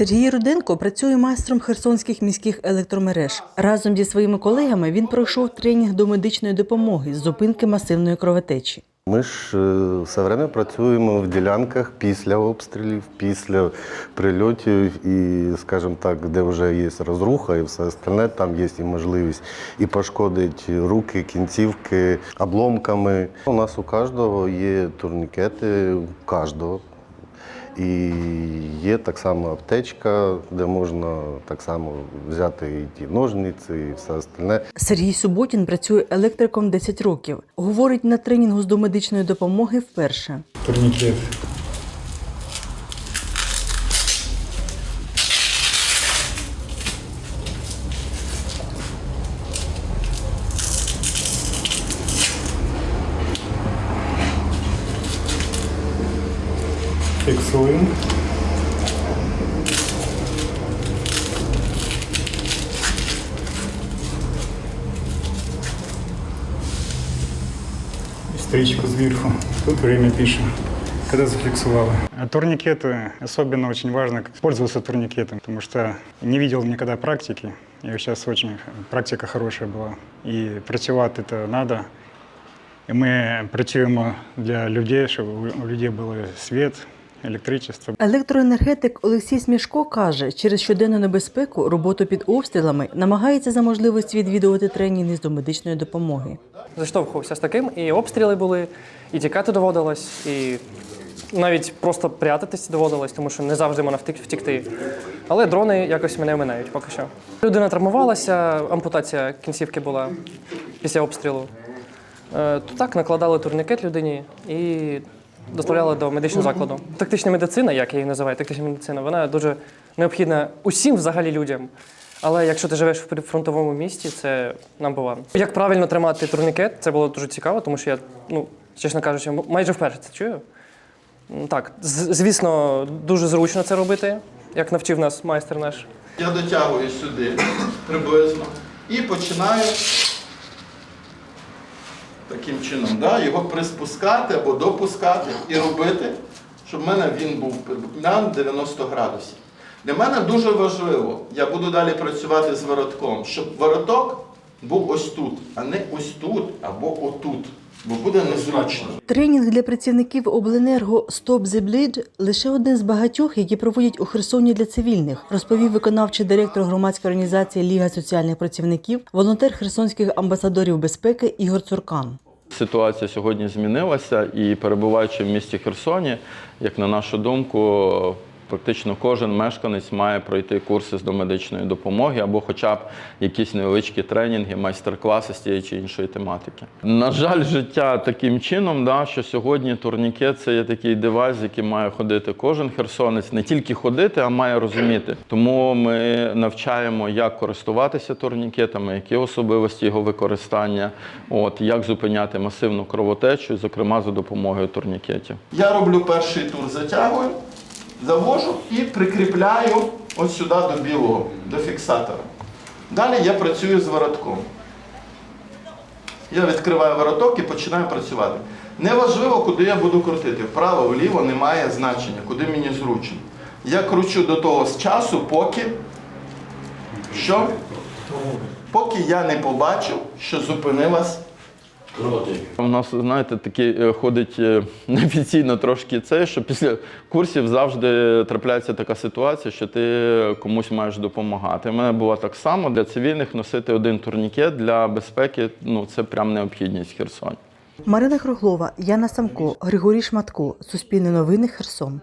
Сергій Руденко працює майстром херсонських міських електромереж. Разом зі своїми колегами він пройшов тренінг до медичної допомоги з зупинки масивної кровотечі. Ми ж е, все время працюємо в ділянках після обстрілів, після прильотів і, скажімо так, де вже є розруха і все остальне, там є і можливість і пошкодити руки, кінцівки обломками. У нас у кожного є турнікети, у кожного. І є так само аптечка, де можна так само взяти і ті ножниці, і все остальне. Сергій Суботін працює електриком 10 років. Говорить, на тренінгу з домедичної допомоги вперше. турникет. Фиксуем. И стричку сверху. Тут время пишем, когда зафиксовала. А турникеты особенно очень важно как пользоваться турникетом, потому что не видел никогда практики. И сейчас очень практика хорошая была. И працювати это надо. І ми працюємо для людей, щоб у людей був світ, електричество. Електроенергетик Олексій Смішко каже, через щоденну небезпеку роботу під обстрілами намагається за можливості відвідувати тренінги з домедичної допомоги. Заштовхувався з таким, і обстріли були, і тікати доводилось, і навіть просто прятатись доводилось, тому що не завжди можна втікти. Але дрони якось мене оминають поки що. Людина травмувалася, ампутація кінцівки була після обстрілу. Е, То так накладали турнікет людині і доставляли до медичного закладу. Тактична медицина, як я її називаю, тактична медицина, вона дуже необхідна усім взагалі людям. Але якщо ти живеш в прифронтовому місті, це number one. Як правильно тримати турнікет, це було дуже цікаво, тому що я, ну, чесно кажучи, майже вперше це чую. Так, звісно, дуже зручно це робити, як навчив нас майстер наш. Я дотягую сюди приблизно і починаю таким чином да, його приспускати або допускати і робити, щоб в мене він був на 90 градусів. Для мене дуже важливо, я буду далі працювати з воротком, щоб вороток був ось тут, а не ось тут або отут, бо буде незручно. Тренінг для працівників обленерго the Bleed – лише один з багатьох, які проводять у Херсоні для цивільних, розповів виконавчий директор громадської організації Ліга соціальних працівників, волонтер херсонських амбасадорів безпеки Ігор Цуркан. Ситуація сьогодні змінилася, і перебуваючи в місті Херсоні, як на нашу думку, практично кожен мешканець має пройти курси з домедичної допомоги або хоча б якісь невеличкі тренінги, майстер-класи з тієї чи іншої тематики. На жаль, життя таким чином, да, що сьогодні турнікет це є такий девайс, який має ходити кожен херсонець, не тільки ходити, а має розуміти. Тому ми навчаємо, як користуватися турнікетами, які особливості його використання, от як зупиняти масивну кровотечу, зокрема за допомогою турнікетів. Я роблю перший тур, затягую, завожу і прикріпляю ось сюди до білого, до фіксатора. Далі я працюю з воротком. Я відкриваю вороток і починаю працювати. Неважливо, куди я буду крутити. Вправо, вліво немає значення, куди мені зручно. Я кручу до того з часу, поки що? Поки я не побачу, що зупинилась У нас, знаєте, такий е, ходить е, неофіційно трошки це, що після курсів завжди трапляється така ситуація, що ти комусь маєш допомагати. У мене було так само для цивільних носити один турнікет для безпеки. Ну це прям необхідність Херсоні. Марина Круглова, Яна Самко, Григорій Шматко. Суспільне новини Херсон.